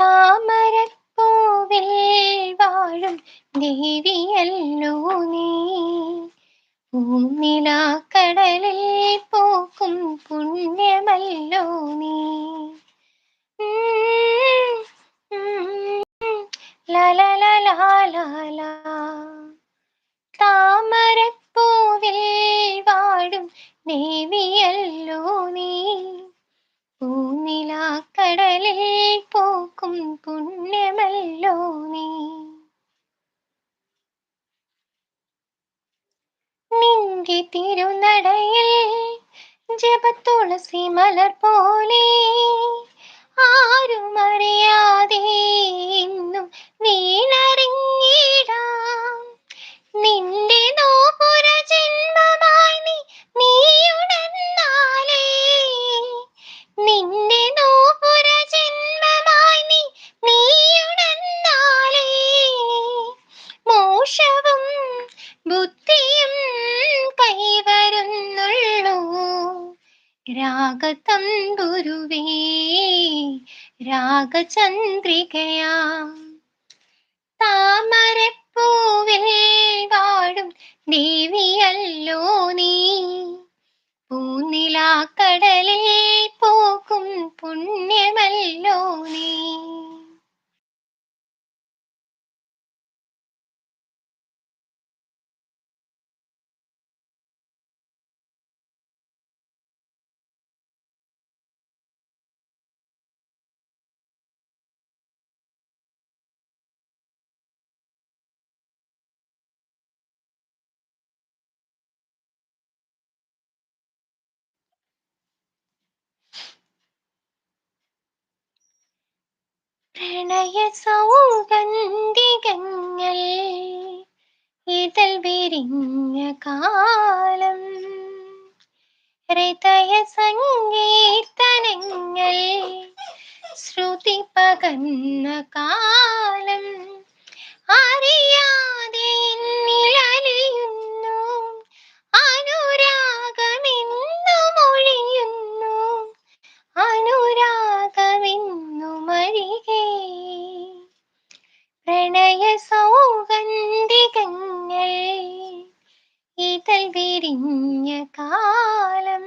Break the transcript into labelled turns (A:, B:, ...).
A: താമരപ്പൂവിൽ വാഴും ദേവിയല്ലോ നീ. പൂനിലാക്കടലിൽ പൂക്കും പുണ്യമല്ലോ നീ. താമരപ്പൂവിൽ വാഴും ദേവിയല്ലോ നീ. പൂനിലാക്കടലിൽ പൂക്കും പുണ്യമല്ലോ നീ. നിന്റെ തിരുനടയിൽ ജപത്തുളസി മലർ പോലെ ആരും അറിയാതെ ഇന്നും വീണറിഞ്ഞിടാം രാഗതമ്പുരുവേ രാഗചന്ദ്രികയാ. താമരപ്പൂവിൽ വാഴും ദേവിയല്ലോ നീ. പൂനിലാക്കടലിൽ പോക്കും പുണ്യമല്ലോ നീ. പ്രണയ സൗഗന്ധികങ്ങൾ ഇതൽ വിരിഞ്ഞ കാലം. ഹൃദയ സങ്കീർത്തനങ്ങൾ ശ്രുതി പകന്ന കാലം. നിലലിയുന്ന പ്രണയ സൗഗന്ധികങ്ങൾ ഇതൽ വിരിഞ്ഞ കാലം